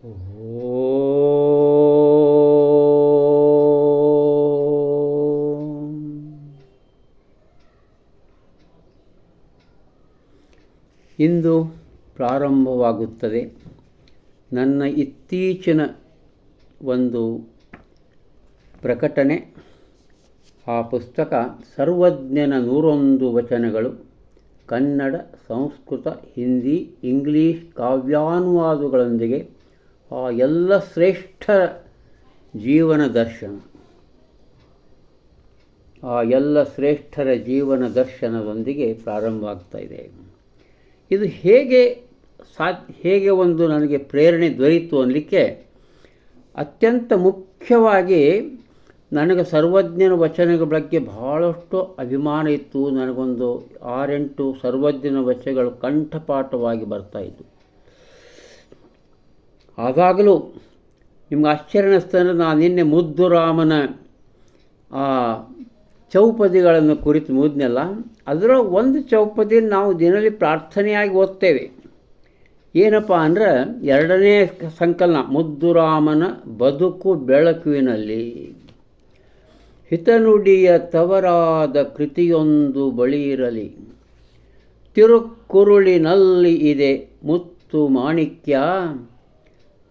ಇಂದು ಪ್ರಾರಂಭವಾಗುತ್ತದೆ ನನ್ನ ಇತ್ತೀಚಿನ ಒಂದು ಪ್ರಕಟಣೆ. ಆ ಪುಸ್ತಕ ಸರ್ವಜ್ಞನ ನೂರೊಂದು ವಚನಗಳು. ಕನ್ನಡ, ಸಂಸ್ಕೃತ, ಹಿಂದಿ, ಇಂಗ್ಲೀಷ್, ಕಾವ್ಯಾನುವಾದಗಳೊಂದಿಗೆ ಆ ಎಲ್ಲ ಶ್ರೇಷ್ಠ ಜೀವನ ದರ್ಶನ. ಆ ಎಲ್ಲ ಶ್ರೇಷ್ಠರ ಜೀವನ ದರ್ಶನದೊಂದಿಗೆ ಪ್ರಾರಂಭ ಆಗ್ತಾ ಇದೆ. ಇದು ಹೇಗೆ ಸಾ ಹೇಗೆ ಒಂದು ನನಗೆ ಪ್ರೇರಣೆ ದೊರೆಯಿತು ಅನ್ನಲಿಕ್ಕೆ ಅತ್ಯಂತ ಮುಖ್ಯವಾಗಿ ನನಗೆ ಸರ್ವಜ್ಞನ ವಚನಗಳ ಬಗ್ಗೆ ಬಹಳಷ್ಟು ಅಭಿಮಾನ ಇತ್ತು. ನನಗೊಂದು ಆರೆಂಟು ಸರ್ವಜ್ಞನ ವಚನಗಳು ಕಂಠಪಾಠವಾಗಿ ಬರ್ತಾಯಿತ್ತು ಆದಾಗಲೂ ನಿಮ್ಗೆ ಆಶ್ಚರ್ಯ ಅನ್ನಿಸ್ತಂದ್ರೆ ನಾನು ನಿನ್ನೆ ಮುದ್ದು ರಾಮನ ಆ ಚೌಪದಿಗಳನ್ನು ಕುರಿತು ಮುದ್ನೆಲ್ಲ ಅದರ ಒಂದು ಚೌಪದಿ ನಾವು ದಿನದಲ್ಲಿ ಪ್ರಾರ್ಥನೆಯಾಗಿ ಓದ್ತೇವೆ. ಏನಪ್ಪ ಅಂದ್ರೆ ಎರಡನೇ ಸಂಕಲನ, ಮುದ್ದುರಾಮನ ಬದುಕು ಬೆಳಕುವಿನಲ್ಲಿ ಹಿತನುಡಿಯ ತವರಾದ ಕೃತಿಯೊಂದು ಬಳಿ ಇರಲಿ. ತಿರುಕ್ಕುರುಳಿನಲ್ಲಿ ಇದೆ ಮುತ್ತು ಮಾಣಿಕ್ಯ.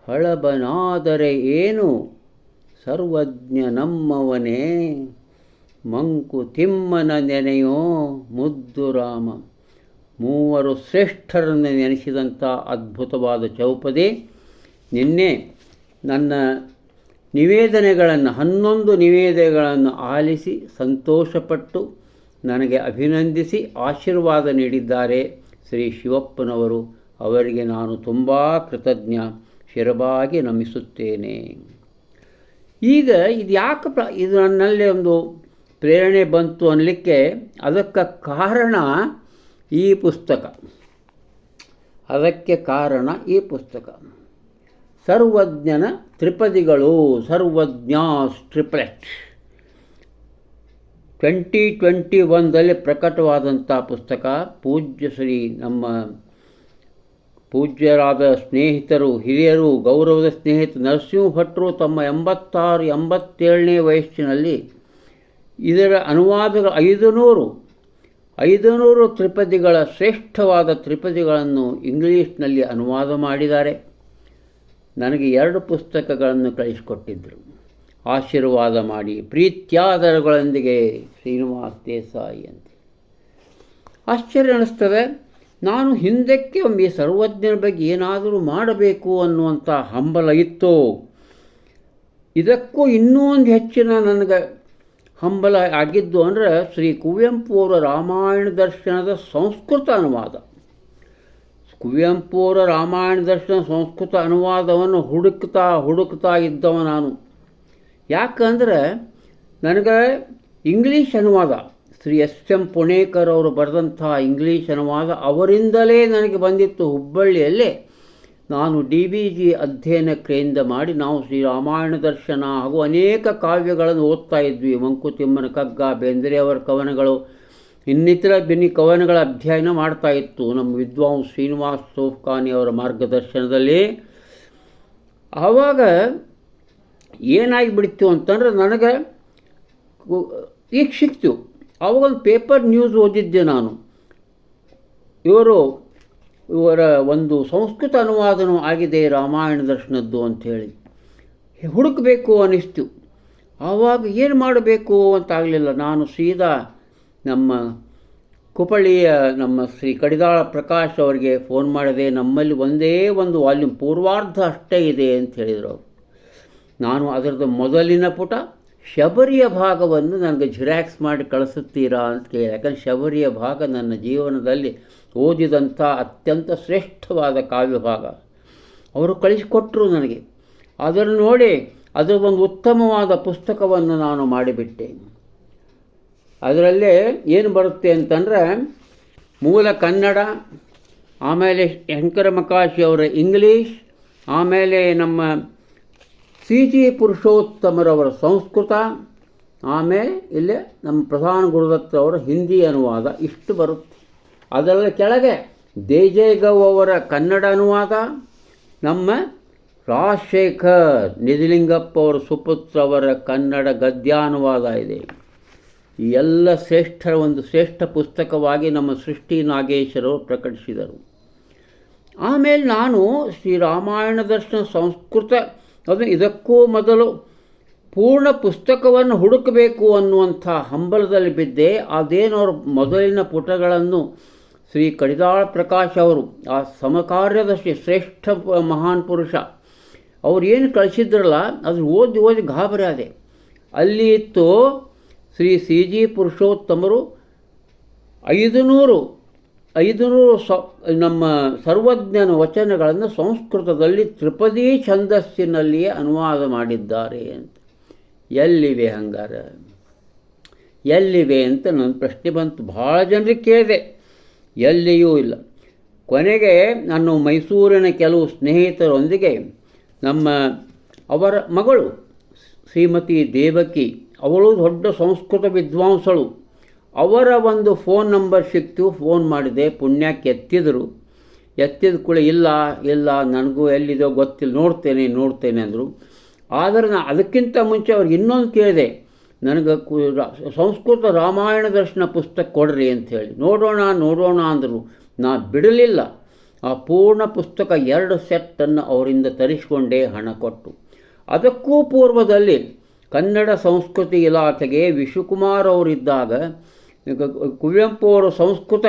ಹಳಬನಾದರೆ ಏನು? ಸರ್ವಜ್ಞ ನಮ್ಮವನೇ. ಮಂಕುತಿಮ್ಮನ ನೆನೆಯೋ ಮುದ್ದು ರಾಮ. ಮೂವರು ಶ್ರೇಷ್ಠರನ್ನು ನೆನೆಸಿದಂಥ ಅದ್ಭುತವಾದ ಚೌಪದಿ ನಿನ್ನೆ ನನ್ನ ನಿವೇದನೆಗಳನ್ನು, ಹನ್ನೊಂದು ನಿವೇದನೆಗಳನ್ನು ಆಲಿಸಿ ಸಂತೋಷಪಟ್ಟು ನನಗೆ ಅಭಿನಂದಿಸಿ ಆಶೀರ್ವಾದ ನೀಡಿದ್ದಾರೆ ಶ್ರೀ ಶಿವಪ್ಪನವರು. ಅವರಿಗೆ ನಾನು ತುಂಬ ಕೃತಜ್ಞ. ಶಿರಬಾಗಿ ನಮಿಸುತ್ತೇನೆ. ಈಗ ಇದು ಯಾಕೆ ಪ್ರ, ಇದು ನನ್ನಲ್ಲಿ ಒಂದು ಪ್ರೇರಣೆ ಬಂತು ಅನ್ನಲಿಕ್ಕೆ ಅದಕ್ಕೆ ಕಾರಣ ಈ ಪುಸ್ತಕ. ಅದಕ್ಕೆ ಕಾರಣ ಈ ಪುಸ್ತಕ. ಸರ್ವಜ್ಞನ ತ್ರಿಪದಿಗಳು ಸರ್ವಜ್ಞ ಟ್ರಿಪ್ಲೆಟ್ ಟ್ವೆಂಟಿ ಟ್ವೆಂಟಿ ಒಂದಲ್ಲಿ ಪ್ರಕಟವಾದಂಥ ಪುಸ್ತಕ ಪೂಜ್ಯ ಶ್ರೀ ನಮ್ಮ ಪೂಜ್ಯರಾದ ಸ್ನೇಹಿತರು, ಹಿರಿಯರು, ಗೌರವದ ಸ್ನೇಹಿತ ನರಸಿಂಹ ಭಟ್ರು ತಮ್ಮ ಎಂಬತ್ತಾರು ಎಂಬತ್ತೇಳನೇ ವಯಸ್ಸಿನಲ್ಲಿ ಇದರ ಅನುವಾದಗಳ ಐದುನೂರು ಐದುನೂರು ಐದು ನೂರು ತ್ರಿಪದಿಗಳ ಶ್ರೇಷ್ಠವಾದ ತ್ರಿಪದಿಗಳನ್ನು ಇಂಗ್ಲೀಷ್ನಲ್ಲಿ ಅನುವಾದ ಮಾಡಿದ್ದಾರೆ. ನನಗೆ ಎರಡು ಪುಸ್ತಕಗಳನ್ನು ಕಳಿಸಿಕೊಟ್ಟಿದ್ದರು ಆಶೀರ್ವಾದ ಮಾಡಿ, ಪ್ರೀತ್ಯಾದರಗಳೊಂದಿಗೆ ಶ್ರೀನಿವಾಸ್ ದೇಸಾಯಿ ಅಂತ. ಆಶ್ಚರ್ಯ ಅನ್ನಿಸ್ತದೆ ನಾನು ಹಿಂದಕ್ಕೆ ಒಮ್ಮೆ ಸರ್ವಜ್ಞರ ಬಗ್ಗೆ ಏನಾದರೂ ಮಾಡಬೇಕು ಅನ್ನುವಂಥ ಹಂಬಲ ಇತ್ತು? ಇದಕ್ಕೂ ಇನ್ನೂ ಒಂದು ಹೆಚ್ಚಿನ ನನಗೆ ಹಂಬಲ ಆಗಿದ್ದು ಅಂದರೆ ಶ್ರೀ ಕುವೆಂಪು ಅವರ ರಾಮಾಯಣ ದರ್ಶನದ ಸಂಸ್ಕೃತ ಅನುವಾದ. ಕುವೆಂಪು ಅವರ ರಾಮಾಯಣ ದರ್ಶನ ಸಂಸ್ಕೃತ ಅನುವಾದವನ್ನು ಹುಡುಕ್ತಾ ಹುಡುಕ್ತಾ ಇದ್ದವ ನಾನು. ಯಾಕಂದರೆ ನನಗೆ ಇಂಗ್ಲೀಷ್ ಅನುವಾದ. ಶ್ರೀ ಎಸ್ ಎಂ ಪುಣೇಕರ್ ಅವರು ಬರೆದಂಥ ಇಂಗ್ಲೀಷ್ ಅನುವಾದ ಅವರಿಂದಲೇ ನನಗೆ ಬಂದಿತ್ತು ಹುಬ್ಬಳ್ಳಿಯಲ್ಲಿ. ನಾನು ಡಿ ಬಿ ಜಿ ಅಧ್ಯಯನ ಕೇಂದ್ರ ಮಾಡಿ ನಾವು ಶ್ರೀ ರಾಮಾಯಣ ದರ್ಶನ ಹಾಗೂ ಅನೇಕ ಕಾವ್ಯಗಳನ್ನು ಓದ್ತಾ ಇದ್ವಿ. ಮಂಕುತಿಮ್ಮನ ಕಗ್ಗ, ಬೇಂದ್ರೆಯವರ ಕವನಗಳು, ಇನ್ನಿತರ ಬೆನ್ನಿ ಕವನಗಳ ಅಧ್ಯಯನ ಮಾಡ್ತಾ ಇತ್ತು. ನಮ್ಮ ವಿದ್ವಾಂಸ್ ಶ್ರೀನಿವಾಸ್ ಸೋಫ್ಖಾನಿ ಅವರ ಮಾರ್ಗದರ್ಶನದಲ್ಲಿ. ಆವಾಗ ಏನಾಗಿಬಿಡ್ತು ಅಂತಂದ್ರೆ ನನಗೆ ಈಗ ಸಿಕ್ತು ಅವಾಗೊಂದು ಪೇಪರ್ ನ್ಯೂಸ್ ಓದಿದ್ದೆ ನಾನು. ಇವರು ಇವರ ಒಂದು ಸಂಸ್ಕೃತ ಅನುವಾದನೂ ಆಗಿದೆ ರಾಮಾಯಣ ದರ್ಶನದ್ದು ಅಂಥೇಳಿ ಹುಡುಕಬೇಕು ಅನ್ನಿಸ್ತು ಆವಾಗ ಏನು ಮಾಡಬೇಕು ಅಂತ ಆಗಲಿಲ್ಲ. ನಾನು ಸೀದಾ ನಮ್ಮ ಕುಪಳ್ಳಿಯ ನಮ್ಮ ಶ್ರೀ ಕಡಿದಾಳ ಪ್ರಕಾಶ್ ಅವರಿಗೆ ಫೋನ್ ಮಾಡಿದೆ. ನಮ್ಮಲ್ಲಿ ಒಂದೇ ಒಂದು ವಾಲ್ಯೂಮ್ ಪೂರ್ವಾರ್ಧ ಅಷ್ಟೇ ಇದೆ ಅಂತ ಹೇಳಿದರು ಅವರು. ನಾನು ಅದರದ್ದು ಮೊದಲಿನ ಪುಟ ಶಬರಿಯ ಭಾಗವನ್ನು ನನಗೆ ಜಿರಾಕ್ಸ್ ಮಾಡಿ ಕಳಿಸುತ್ತೀರಾ ಅಂತ ಕೇಳಿ ಯಾಕಂದರೆ ಶಬರಿಯ ಭಾಗ ನನ್ನ ಜೀವನದಲ್ಲಿ ಓದಿದಂಥ ಅತ್ಯಂತ ಶ್ರೇಷ್ಠವಾದ ಕಾವ್ಯ ಭಾಗ ಅವರು ಕಳಿಸಿಕೊಟ್ಟರು ನನಗೆ. ಅದನ್ನು ನೋಡಿ ಅದರ ಒಂದು ಉತ್ತಮವಾದ ಪುಸ್ತಕವನ್ನು ನಾನು ಮಾಡಿಬಿಟ್ಟೆ ಅದರಲ್ಲೇ ಏನು ಬರುತ್ತೆ ಅಂತಂದರೆ, ಮೂಲ ಕನ್ನಡ, ಆಮೇಲೆ ಶಂಕರ ಮಕಾಶಿ ಅವರ ಇಂಗ್ಲೀಷ್ ಆಮೇಲೆ ನಮ್ಮ ಸಿ ಜಿ ಪುರುಷೋತ್ತಮರವರ ಸಂಸ್ಕೃತ, ಆಮೇಲೆ ಇಲ್ಲಿ ನಮ್ಮ ಪ್ರಧಾನ ಗುರುದತ್ತವರ ಹಿಂದಿ ಅನುವಾದ ಇಷ್ಟು ಬರುತ್ತೆ. ಅದರ ಕೆಳಗೆ ದೇಜೇಗೌ ಅವರ ಕನ್ನಡ ಅನುವಾದ, ನಮ್ಮ ರಾಜಶೇಖರ್ ನಿಧಿಲಿಂಗಪ್ಪ ಅವರ ಸುಪುತ್ರ ಅವರ ಕನ್ನಡ ಗದ್ಯಾನುವಾದ ಇದೆ. ಈ ಎಲ್ಲ ಶ್ರೇಷ್ಠರ ಒಂದು ಶ್ರೇಷ್ಠ ಪುಸ್ತಕವಾಗಿ ನಮ್ಮ ಸೃಷ್ಟಿ ನಾಗೇಶರು ಪ್ರಕಟಿಸಿದರು. ಆಮೇಲೆ ನಾನು ಶ್ರೀ ರಾಮಾಯಣ ದರ್ಶನ ಸಂಸ್ಕೃತ ಅದು ಇದಕ್ಕೂ ಮೊದಲು ಪೂರ್ಣ ಪುಸ್ತಕವನ್ನು ಹುಡುಕಬೇಕು ಅನ್ನುವಂಥ ಹಂಬಲದಲ್ಲಿ ಬಿದ್ದೆ. ಅದೇನವರು ಮೊದಲಿನ ಪುಟಗಳನ್ನು ಶ್ರೀ ಕಡಿದಾಳ ಪ್ರಕಾಶ್ ಅವರು, ಆ ಸಮಕಾರ್ಯದರ್ಶಿ ಶ್ರೇಷ್ಠ ಮಹಾನ್ ಪುರುಷ, ಅವ್ರು ಏನು ಕಳಿಸಿದ್ರಲ್ಲ, ಅದು ಓದಿ ಓದಿ ಗಾಬರಿ ಆದೆ. ಅಲ್ಲಿ ಇತ್ತು ಶ್ರೀ ಸಿ ಜಿ ಪುರುಷೋತ್ತಮರು ಐದು ನೂರು ಐದು ನೂರು ಸ, ನಮ್ಮ ಸರ್ವಜ್ಞನ ವಚನಗಳನ್ನು ಸಂಸ್ಕೃತದಲ್ಲಿ ತ್ರಿಪದಿ ಛಂದಸ್ಸಿನಲ್ಲಿಯೇ ಅನುವಾದ ಮಾಡಿದ್ದಾರೆ ಅಂತ. ಎಲ್ಲಿವೆ ಹಂಗಾರ? ಎಲ್ಲಿವೆ ಅಂತ ನನ್ನ ಪ್ರಶ್ನೆ ಬಂತು. ಭಾಳ ಜನರಿಗೆ ಕೇಳಿದೆ. ಎಲ್ಲಿಯೂ ಇಲ್ಲ. ಕೊನೆಗೆ ನಾನು ಮೈಸೂರಿನ ಕೆಲವು ಸ್ನೇಹಿತರೊಂದಿಗೆ ನಮ್ಮ ಅವರ ಮಗಳು ಶ್ರೀಮತಿ ದೇವಕಿ, ಅವಳು ದೊಡ್ಡ ಸಂಸ್ಕೃತ ವಿದ್ವಾಂಸಳು. ಅವರ ಒಂದು ಫೋನ್ ನಂಬರ್ ಸಿಕ್ತು, ಫೋನ್ ಮಾಡಿದೆ ಪುಣ್ಯಕ್ಕೆ ಎತ್ತಿದರು ಎತ್ತಿದ ಕೂಡ ಇಲ್ಲ ಇಲ್ಲ, ನನಗೂ ಎಲ್ಲಿದೋ ಗೊತ್ತಿಲ್ಲ, ನೋಡ್ತೇನೆ ನೋಡ್ತೇನೆ ಅಂದರು. ಆದರೆ ನಾನು ಅದಕ್ಕಿಂತ ಮುಂಚೆ ಅವ್ರಿಗೆ ಇನ್ನೊಂದು ಕೇಳಿದೆ, ನನಗೆ ಸಂಸ್ಕೃತ ರಾಮಾಯಣ ದರ್ಶನ ಪುಸ್ತಕ ಕೊಡ್ರಿ ಅಂಥೇಳಿ. ನೋಡೋಣ ನೋಡೋಣ ಅಂದರು. ನಾ ಬಿಡಲಿಲ್ಲ. ಆ ಪೂರ್ಣ ಪುಸ್ತಕ ಎರಡು ಸೆಟ್ಟನ್ನು ಅವರಿಂದ ತರಿಸಿಕೊಂಡೇ ಹಣ ಕೊಟ್ಟು. ಅದಕ್ಕೂ ಪೂರ್ವದಲ್ಲಿ ಕನ್ನಡ ಸಂಸ್ಕೃತಿ ಇಲಾಖೆಗೆ ವಿಶುಕುಮಾರ್ ಅವರಿದ್ದಾಗ ಕುವೆಂಪು ಅವರ ಸಂಸ್ಕೃತ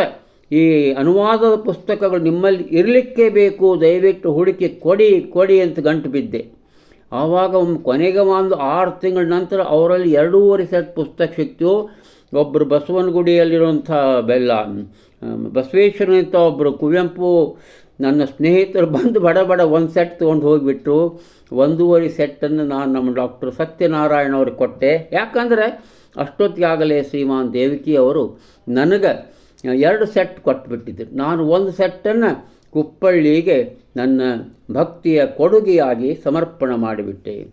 ಈ ಅನುವಾದದ ಪುಸ್ತಕಗಳು ನಿಮ್ಮಲ್ಲಿ ಇರಲಿಕ್ಕೆ ಬೇಕು, ದಯವಿಟ್ಟು ಹುಡುಕಿ ಕೊಡಿ ಕೊಡಿ ಅಂತ ಗಂಟು ಬಿದ್ದೆ. ಆವಾಗ ಒಂದು ಕೊನೆಗೆ ಒಂದು ಆರು ತಿಂಗಳ ನಂತರ ಅವರಲ್ಲಿ ಎರಡೂವರೆ ಸೆಟ್ ಪುಸ್ತಕ ಸಿಕ್ತು. ಒಬ್ಬರು ಬಸವನಗುಡಿಯಲ್ಲಿರುವಂಥ ಬೆಲ್ಲ ಬಸವೇಶ್ವರನಂತ ಒಬ್ಬರು ಕುವೆಂಪು ನನ್ನ ಸ್ನೇಹಿತರು ಬಂದು ಬಡ ಬಡ ಒಂದು ಸೆಟ್ ತೊಗೊಂಡು ಹೋಗಿಬಿಟ್ರು. ಒಂದೂವರೆ ಸೆಟ್ಟನ್ನು ನಾನು ನಮ್ಮ ಡಾಕ್ಟರ್ ಸತ್ಯನಾರಾಯಣ ಅವ್ರಿಗೆ ಕೊಟ್ಟೆ. ಯಾಕಂದರೆ ಅಷ್ಟೊತ್ತಿಗಾಗಲೇ ಶ್ರೀಮಾನ್ ದೇವಕಿ ಅವರು ನನಗೆ ಎರಡು ಸೆಟ್ ಕೊಟ್ಟುಬಿಟ್ಟಿದ್ದರು ನಾನು ಒಂದು ಸೆಟ್ಟನ್ನು ಕುಪ್ಪಳ್ಳಿಗೆ ನನ್ನ ಭಕ್ತಿಯ ಕೊಡುಗೆಯಾಗಿ ಸಮರ್ಪಣೆ ಮಾಡಿಬಿಟ್ಟೆ.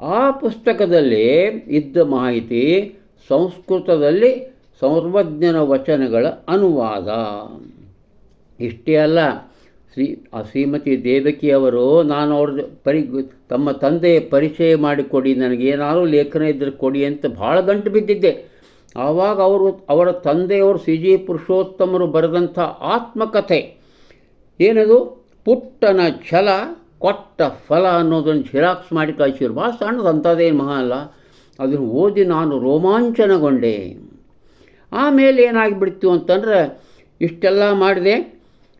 ಆ ಪುಸ್ತಕದಲ್ಲಿ ಇದ್ದ ಮಾಹಿತಿ ಸಂಸ್ಕೃತದಲ್ಲಿ ಸರ್ವಜ್ಞನ ವಚನಗಳ ಅನುವಾದ. ಇಷ್ಟೇ ಅಲ್ಲ ಶ್ರೀ, ಆ ಶ್ರೀಮತಿ ದೇವಕಿಯವರು ನಾನು ಅವ್ರದ್ದು ಪರಿ, ತಮ್ಮ ತಂದೆಯ ಪರಿಚಯ ಮಾಡಿಕೊಡಿ ನನಗೇನಾದರೂ ಲೇಖನ ಇದ್ದರೆ ಕೊಡಿ ಅಂತ ಭಾಳ ಗಂಟು ಬಿದ್ದಿದ್ದೆ. ಆವಾಗ ಅವರು, ಅವರ ತಂದೆಯವರು ಸಿ ಜಿ ಪುರುಷೋತ್ತಮರು ಬರೆದಂಥ ಆತ್ಮಕಥೆ. ಏನದು? ಪುಟ್ಟನ ಛಲ, ಕೊಟ್ಟ ಫಲ ಅನ್ನೋದನ್ನು ಜಿರಾಕ್ಸ್ ಮಾಡಿ ಕಳಿಸಿದ್ರು. ಭಾಳ ಸಣ್ಣದಂಥದ್ದೇನು ಮಹಾ ಅಲ್ಲ. ಅದನ್ನು ಓದಿ ನಾನು ರೋಮಾಂಚನಗೊಂಡೆ. ಆಮೇಲೆ ಏನಾಗಿಬಿಡ್ತು ಅಂತಂದ್ರೆ, ಇಷ್ಟೆಲ್ಲ ಮಾಡಿದೆ.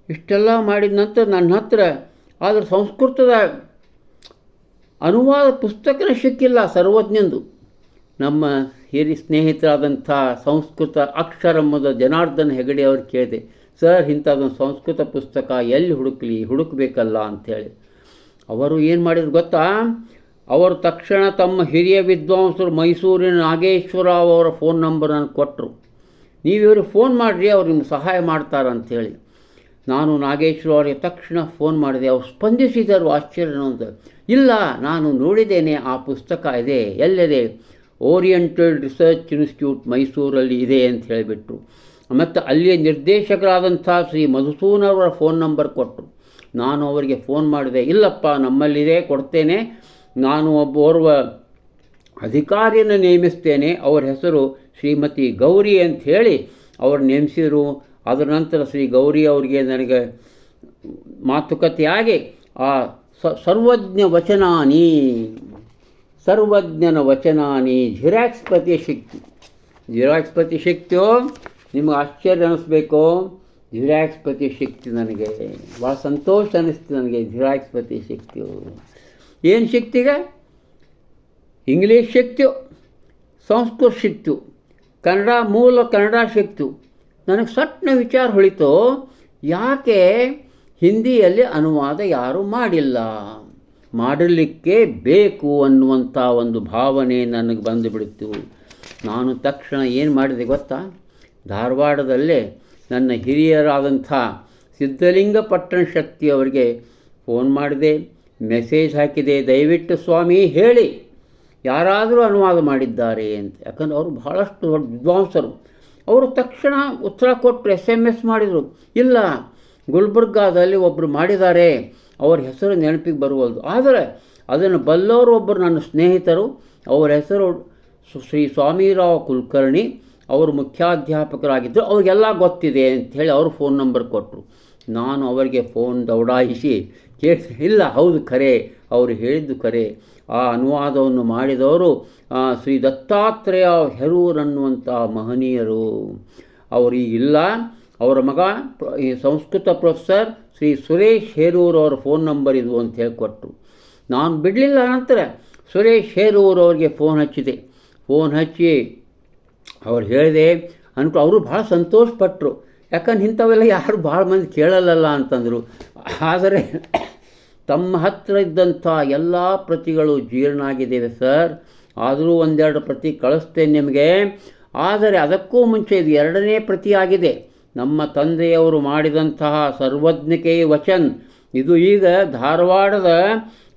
ಇಷ್ಟೆಲ್ಲ ಮಾಡಿದ ನಂತರ ನನ್ನ ಹತ್ರ ಆದರೆ ಸಂಸ್ಕೃತದ ಅನುವಾದ ಪುಸ್ತಕನೇ ಸಿಕ್ಕಿಲ್ಲ ಸರ್ವಜ್ಞಂದು. ನಮ್ಮ ಹಿರಿ ಸ್ನೇಹಿತರಾದಂಥ ಸಂಸ್ಕೃತ ಅಕ್ಷರಮ್ಮದ ಜನಾರ್ದನ್ ಹೆಗಡೆ ಅವ್ರು ಕೇಳಿದೆ, ಸರ್, ಇಂಥದ್ದೊಂದು ಸಂಸ್ಕೃತ ಪುಸ್ತಕ ಎಲ್ಲಿ ಹುಡುಕಲಿ, ಹುಡುಕಬೇಕಲ್ಲ? ಅಂಥೇಳಿ. ಅವರು ಏನು ಮಾಡಿದ್ರು ಗೊತ್ತಾ? ಅವರು ತಕ್ಷಣ ತಮ್ಮ ಹಿರಿಯ ವಿದ್ವಾಂಸರು ಮೈಸೂರಿನ ನಾಗೇಶ್ವರ ಅವರ ಫೋನ್ ನಂಬರನ್ನು ಕೊಟ್ಟರು ನೀವು ಇವ್ರಿಗೆ ಫೋನ್ ಮಾಡಿರಿ, ಅವ್ರು ನಿಮ್ಗೆ ಸಹಾಯ ಮಾಡ್ತಾರೆ ನಾನು ನಾಗೇಶ್ವರ ಅವರಿಗೆ ತಕ್ಷಣ ಫೋನ್ ಮಾಡಿದೆ, ಅವ್ರು ಸ್ಪಂದಿಸಿದರು ಆಶ್ಚರ್ಯ ಅಂತ ಇಲ್ಲ, ನಾನು ನೋಡಿದ್ದೇನೆ, ಆ ಪುಸ್ತಕ ಇದೆ, ಎಲ್ಲಿದೆ? ಓರಿಯೆಂಟಲ್ ರಿಸರ್ಚ್ ಇನ್ಸ್ಟಿಟ್ಯೂಟ್ ಮೈಸೂರಲ್ಲಿ ಇದೆ ಅಂತ ಹೇಳಿಬಿಟ್ರು. ಮತ್ತು ಅಲ್ಲಿಯ ನಿರ್ದೇಶಕರಾದಂಥ ಶ್ರೀ ಮಧುಸೂನ್ ಅವರ ಫೋನ್ ನಂಬರ್ ಕೊಟ್ಟರು. ನಾನು ಅವರಿಗೆ ಫೋನ್ ಮಾಡಿದೆ, ಇಲ್ಲಪ್ಪ, ನಮ್ಮಲ್ಲಿದೆ, ಕೊಡ್ತೇನೆ. ನಾನು ಒಬ್ಬ ಓರ್ವ ಅಧಿಕಾರಿಯನ್ನು ನೇಮಿಸ್ತೇನೆ. ಅವರ ಹೆಸರು ಶ್ರೀಮತಿ ಗೌರಿ ಅಂತ ಹೇಳಿ ಅವ್ರು ನೇಮಿಸಿದರು. ಅದರ ನಂತರ ಶ್ರೀ ಗೌರಿ ಅವರಿಗೆ ನನಗೆ ಮಾತುಕತೆಯಾಗಿ ಆ ಸರ್ವಜ್ಞ ವಚನಾನಿ, ಸರ್ವಜ್ಞನ ವಚನಾನಿ ಜಿರಾಕ್ಸ್ ಶಕ್ತಿ. ಜಿರಾಕ್ಸ್ಪತಿ ಶಕ್ತಿಯೋ, ನಿಮಗೆ ಆಶ್ಚರ್ಯ ಅನ್ನಿಸ್ಬೇಕು ಜಿರಾಕ್ಸ್ ಶಕ್ತಿ ನನಗೆ ಭಾಳ ಸಂತೋಷ ಅನ್ನಿಸ್ತು ನನಗೆ ಜಿರಾಕ್ಸ್ ಶಕ್ತಿಯು. ಏನು ಶಕ್ತಿಗೆ? ಇಂಗ್ಲೀಷ್ ಶಕ್ತಿಯು, ಸಂಸ್ಕೃತ ಶಕ್ತಿಯು, ಕನ್ನಡ ಮೂಲ ಕನ್ನಡ ಸಿಕ್ತು ನನಗೆ ಸಟ್ನ ವಿಚಾರ ಹೊಳಿತು, ಯಾಕೆ ಹಿಂದಿಯಲ್ಲಿ ಅನುವಾದ ಯಾರೂ ಮಾಡಿಲ್ಲ? ಮಾಡಲಿಕ್ಕೆ ಬೇಕು ಅನ್ನುವಂಥ ಒಂದು ಭಾವನೆ ನನಗೆ ಬಂದುಬಿಡ್ತು ನಾನು ತಕ್ಷಣ ಏನು ಮಾಡಿದೆ ಗೊತ್ತಾ? ಧಾರವಾಡದಲ್ಲೇ ನನ್ನ ಹಿರಿಯರಾದಂಥ ಸಿದ್ಧಲಿಂಗ ಪಟ್ಟಣ ಶಕ್ತಿ ಅವರಿಗೆ ಫೋನ್ ಮಾಡಿದೆ, ಮೆಸೇಜ್ ಹಾಕಿದೆ, ದಯವಿಟ್ಟು ಸ್ವಾಮಿ ಹೇಳಿ, ಯಾರಾದರೂ ಅನುವಾದ ಮಾಡಿದ್ದಾರೆ ಅಂತ. ಯಾಕಂದ್ರೆ ಅವರು ಬಹಳಷ್ಟು ದೊಡ್ಡ ವಿದ್ವಾಂಸರು. ಅವರು ತಕ್ಷಣ ಉತ್ತರ ಕೊಟ್ಟರು ಎಸ್ ಎಂ ಎಸ್ ಮಾಡಿದರು. ಇಲ್ಲ, ಗುಲ್ಬರ್ಗಾದಲ್ಲಿ ಒಬ್ಬರು ಮಾಡಿದ್ದಾರೆ. ಅವ್ರ ಹೆಸರು ನೆನಪಿಗೆ ಬರುವಲ್ದು. ಆದರೆ ಅದನ್ನು ಬಲ್ಲವರು ಒಬ್ಬರು ನನ್ನ ಸ್ನೇಹಿತರು, ಅವರ ಹೆಸರು ಶ್ರೀ ಸ್ವಾಮಿರಾವ್ ಕುಲಕರ್ಣಿ, ಅವರು ಮುಖ್ಯಾಧ್ಯಾಪಕರಾಗಿದ್ದರು. ಅವ್ರಿಗೆಲ್ಲ ಗೊತ್ತಿದೆ ಅಂಥೇಳಿ ಅವರು ಫೋನ್ ನಂಬರ್ ಕೊಟ್ಟರು. ನಾನು ಅವರಿಗೆ ಫೋನ್ ದೌಡಾಯಿಸಿ ಕೇಳಿ ಇಲ್ಲ, ಹೌದು, ಖರೆ, ಅವರು ಹೇಳಿದ್ದು ಖರೆ. ಆ ಅನುವಾದವನ್ನು ಮಾಡಿದವರು ಶ್ರೀ ದತ್ತಾತ್ರೇಯ ಹೆರೂರ್ ಅನ್ನುವಂಥ ಮಹನೀಯರು. ಅವರು ಇಲ್ಲ. ಅವರ ಮಗ, ಈ ಸಂಸ್ಕೃತ ಪ್ರೊಫೆಸರ್ ಶ್ರೀ ಸುರೇಶ್ ಹೇರೂರ್ ಅವರ ಫೋನ್ ನಂಬರ್ ಇದು ಅಂತ ಹೇಳಿ ಕೊಟ್ಟರು ನಾನು ಬಿಡಲಿಲ್ಲ ನಂತರ ಸುರೇಶ್ ಹೇರೂರ್ ಅವರಿಗೆ ಫೋನ್ ಹಚ್ಚಿದೆ. ಫೋನ್ ಹಚ್ಚಿ ಅವ್ರು ಹೇಳಿದೆ, ಅನ್ಕೊ ಅವರು ಭಾಳ ಸಂತೋಷಪಟ್ಟರು ಯಾಕಂದ್ರೆ ಇಂಥವೆಲ್ಲ ಯಾರು ಭಾಳ ಮಂದಿ ಕೇಳಲ್ಲಲ್ಲ ಅಂತಂದರು. ಆದರೆ ತಮ್ಮ ಹತ್ತಿರ ಇದ್ದಂಥ ಎಲ್ಲ ಪ್ರತಿಗಳು ಜೀರ್ಣ ಆಗಿದ್ದೇವೆ ಸರ್. ಆದರೂ ಒಂದೆರಡು ಪ್ರತಿ ಕಳಿಸ್ತೇನೆ ನಿಮಗೆ. ಆದರೆ ಅದಕ್ಕೂ ಮುಂಚೆ ಇದು ಎರಡನೇ ಪ್ರತಿ ಆಗಿದೆ. ನಮ್ಮ ತಂದೆಯವರು ಮಾಡಿದಂತಹ ಸರ್ವಜ್ಞಕೆ ವಚನ್. ಇದು ಈಗ ಧಾರವಾಡದ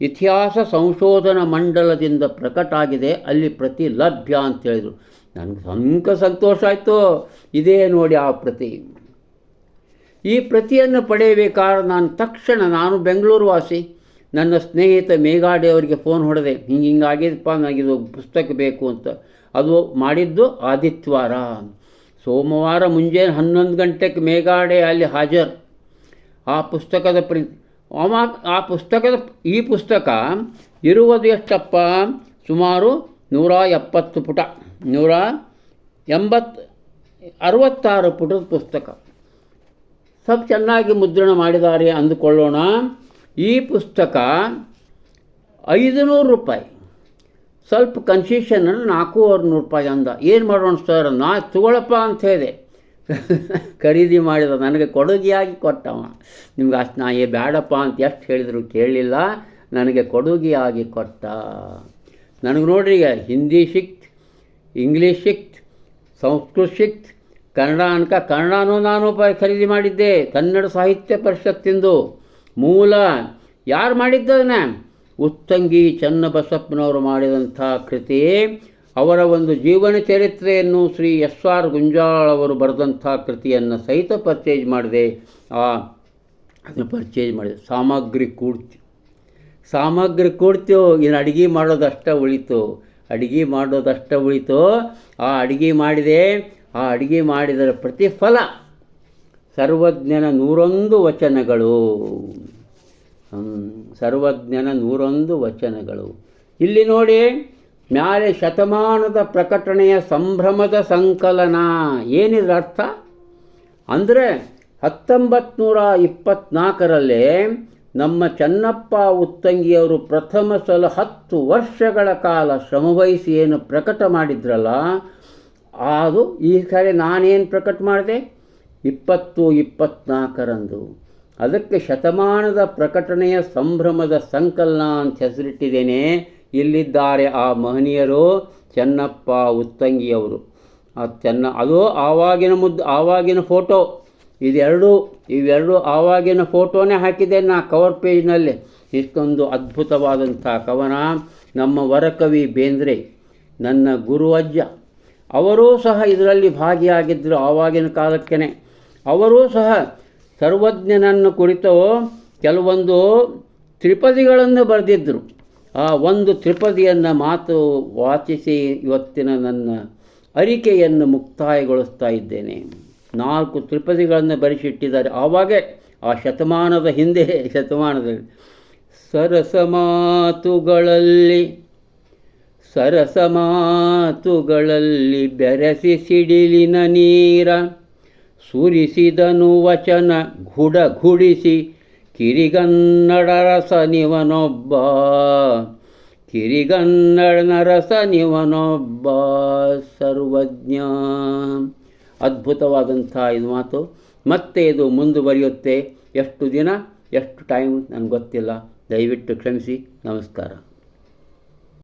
ಇತಿಹಾಸ ಸಂಶೋಧನಾ ಮಂಡಲದಿಂದ ಪ್ರಕಟ ಆಗಿದೆ. ಅಲ್ಲಿ ಪ್ರತಿ ಲಭ್ಯ ಅಂತ ಹೇಳಿದರು. ನನಗೆ ಸಂಕ ಸಂತೋಷ ಆಯಿತು. ಇದೇ ನೋಡಿ ಆ ಪ್ರತಿ. ಈ ಪ್ರತಿಯನ್ನು ಪಡೆಯಬೇಕಾದ್ರೆ ನಾನು ತಕ್ಷಣ ನಾನು ಬೆಂಗಳೂರು ವಾಸಿ ನನ್ನ ಸ್ನೇಹಿತ ಮೇಘಾಡೆ ಅವರಿಗೆ ಫೋನ್ ಹೊಡೆದೆ, ಹಿಂಗೆ ಹಿಂಗಾಗಿದಪ್ಪ ನನಗಿದು ಪುಸ್ತಕ ಬೇಕು ಅಂತ. ಅದು ಮಾಡಿದ್ದು ಆದಿತ್ಯವಾರ. ಸೋಮವಾರ ಮುಂಜಾನೆ ಹನ್ನೊಂದು ಗಂಟೆಗೆ ಮೇಘಾಡೆ ಅಲ್ಲಿ ಹಾಜರ್. ಆ ಪುಸ್ತಕದ ಪ್ರಿ ಆ ಪುಸ್ತಕದ, ಈ ಪುಸ್ತಕ ಇರುವುದು ಎಷ್ಟಪ್ಪ? ಸುಮಾರು ನೂರ ಎಪ್ಪತ್ತು ಪುಟ. ನೂರ ಎಂಬತ್ತು ಅರವತ್ತಾರು ಪುಟದ ಪುಸ್ತಕ. ಸ್ವಲ್ಪ ಚೆನ್ನಾಗಿ ಮುದ್ರಣ ಮಾಡಿದ್ದಾರೆ ಅಂದುಕೊಳ್ಳೋಣ. ಈ ಪುಸ್ತಕ ಐದು ನೂರು ರೂಪಾಯಿ. ಸ್ವಲ್ಪ ಕನ್ಸೆಷನ್ ನಾಲ್ಕೂವರೆ ನೂರು ರೂಪಾಯಿ ಅಂದ. ಏನು ಮಾಡೋಣ ಸರ್ ನಾ ತಗೊಳಪ್ಪ ಅಂತ ಹೇಳಿದೆ. ಖರೀದಿ ಮಾಡಿದ ನನಗೆ ಕೊಡುಗೆಯಾಗಿ ಕೊಟ್ಟವ. ನಿಮ್ಗೆ ಅಷ್ಟು ನಾ ಏ ಬೇಡಪ್ಪ ಅಂತ ಎಷ್ಟು ಹೇಳಿದ್ರು ಕೇಳಲಿಲ್ಲ. ನನಗೆ ಕೊಡುಗೆಯಾಗಿ ಕೊಟ್ಟ. ನನಗೆ ನೋಡ್ರಿ ಈಗ ಹಿಂದಿ ಸಿಕ್ತು ಇಂಗ್ಲೀಷ್ ಸಿಕ್ತು ಸಂಸ್ಕೃತ ಸಿಕ್ತು ಕನ್ನಡ ಅನ್ಕ, ಕನ್ನಡನೂ ನಾನು ಪ ಖರೀದಿ ಮಾಡಿದ್ದೆ. ಕನ್ನಡ ಸಾಹಿತ್ಯ ಪರಿಷತ್ತಿಂದು ಮೂಲ ಯಾರು ಮಾಡಿದ್ದದನ್ನ ಉತ್ತಂಗಿ ಚನ್ನಬಸಪ್ಪನವರು ಮಾಡಿದಂಥ ಕೃತಿ, ಅವರ ಒಂದು ಜೀವನ ಚರಿತ್ರೆಯನ್ನು ಶ್ರೀ ಎಸ್ ಆರ್ ಗುಂಜಾಳ್ ಅವರು ಬರೆದಂಥ ಕೃತಿಯನ್ನು ಸಹಿತ ಪರ್ಚೇಜ್ ಮಾಡಿದೆ. ಆ, ಅದನ್ನು ಪರ್ಚೇಜ್ ಮಾಡಿದೆ. ಸಾಮಗ್ರಿ ಕೂಡ್ತಿ. ಸಾಮಗ್ರಿ ಕೂಡ್ತು ಇನ್ನು ಅಡುಗೆ ಮಾಡೋದಷ್ಟ ಉಳಿತು. ಅಡುಗೆ ಮಾಡೋದಷ್ಟ ಉಳಿತು. ಆ ಅಡುಗೆ ಮಾಡಿದೆ. ಆ ಅಡುಗೆ ಮಾಡಿದರ ಪ್ರತಿಫಲ. ಸರ್ವಜ್ಞನ ನೂರೊಂದು ವಚನಗಳು. ಸರ್ವಜ್ಞನ ನೂರೊಂದು ವಚನಗಳು. ಇಲ್ಲಿ ನೋಡಿ, ಮ್ಯಾಲೆ ಶತಮಾನದ ಪ್ರಕಟಣೆಯ ಸಂಭ್ರಮದ ಸಂಕಲನ. ಏನಿದ್ರ ಅರ್ಥ? ಅಂದರೆ ಹತ್ತೊಂಬತ್ತು ನೂರ ಇಪ್ಪತ್ತ್ನಾಲ್ಕರಲ್ಲೇ ನಮ್ಮ ಚನ್ನಪ್ಪ ಉತ್ತಂಗಿಯವರು ಪ್ರಥಮ ಸಲ ಹತ್ತು ವರ್ಷಗಳ ಕಾಲ ಶ್ರಮವಹಿಸಿ ಏನು ಪ್ರಕಟ ಮಾಡಿದ್ರಲ್ಲ ಅದು ಈ ಸಾರಿ ನಾನೇನು ಪ್ರಕಟ ಮಾಡಿದೆ? ಇಪ್ಪತ್ತು ಇಪ್ಪತ್ನಾಲ್ಕರಂದು ಅದಕ್ಕೆ ಶತಮಾನದ ಪ್ರಕಟಣೆಯ ಸಂಭ್ರಮದ ಸಂಕಲನ ಅಂತ ಹೆಸರಿಟ್ಟಿದ್ದೇನೆ. ಇಲ್ಲಿದ್ದಾರೆ ಆ ಮಹನೀಯರು ಚೆನ್ನಪ್ಪ ಉತ್ತಂಗಿಯವರು. ಆ ಚೆನ್ನ, ಅದು ಆವಾಗಿನ ಮುದ್ದು, ಆವಾಗಿನ ಫೋಟೋ. ಇದೆರಡು, ಇವೆರಡು ಆವಾಗಿನ ಫೋಟೋನೇ ಹಾಕಿದೆ ನಾ ಕವರ್ ಪೇಜ್ನಲ್ಲಿ. ಇಷ್ಟೊಂದು ಅದ್ಭುತವಾದಂಥ ಕವನ. ನಮ್ಮ ವರಕವಿ ಬೇಂದ್ರೆ, ನನ್ನ ಗುರು ಅಜ್ಜ ಅವರೂ ಸಹ ಇದರಲ್ಲಿ ಭಾಗಿಯಾಗಿದ್ದರು ಆವಾಗಿನ ಕಾಲಕ್ಕೇ ಅವರೂ ಸಹ ಸರ್ವಜ್ಞನನ್ನು ಕುರಿತು ಕೆಲವೊಂದು ತ್ರಿಪದಿಗಳನ್ನು ಬರೆದಿದ್ದರು. ಆ ಒಂದು ತ್ರಿಪದಿಯನ್ನು ಮಾತು ವಾಚಿಸಿ ಇವತ್ತಿನ ನನ್ನ ಅರಿಕೆಯನ್ನು ಮುಕ್ತಾಯಗೊಳಿಸ್ತಾ ಇದ್ದೇನೆ. ನಾಲ್ಕು ತ್ರಿಪದಿಗಳನ್ನು ಬರೆಸಿಟ್ಟಿದ್ದಾರೆ. ಆವಾಗೇ ಆ ಶತಮಾನದ ಹಿಂದೆ, ಶತಮಾನದಲ್ಲಿ ಸರಸ ಮಾತುಗಳಲ್ಲಿ ಸರಸ ಮಾತುಗಳಲ್ಲಿ ಬೆರೆಸಿ ಸಿಡಿಲಿನ ನೀರ, ಸುರಿಸಿದನು ವಚನ ಗುಡ ಗುಡಿಸಿ ಕಿರಿಗನ್ನಡ ರಸನಿವನೊಬ್ಬ ಕಿರಿಗನ್ನಡನ ರಸನಿವನೊಬ್ಬ ಸರ್ವಜ್ಞ. ಅದ್ಭುತವಾದಂಥ ಇದು ಮಾತು. ಮತ್ತೆ ಇದು ಮುಂದುವರಿಯುತ್ತೆ. ಎಷ್ಟು ದಿನ? ಎಷ್ಟು ಟೈಮ್? ನನಗೆ ಗೊತ್ತಿಲ್ಲ. ದಯವಿಟ್ಟು ಕ್ಷಮಿಸಿ. ನಮಸ್ಕಾರ.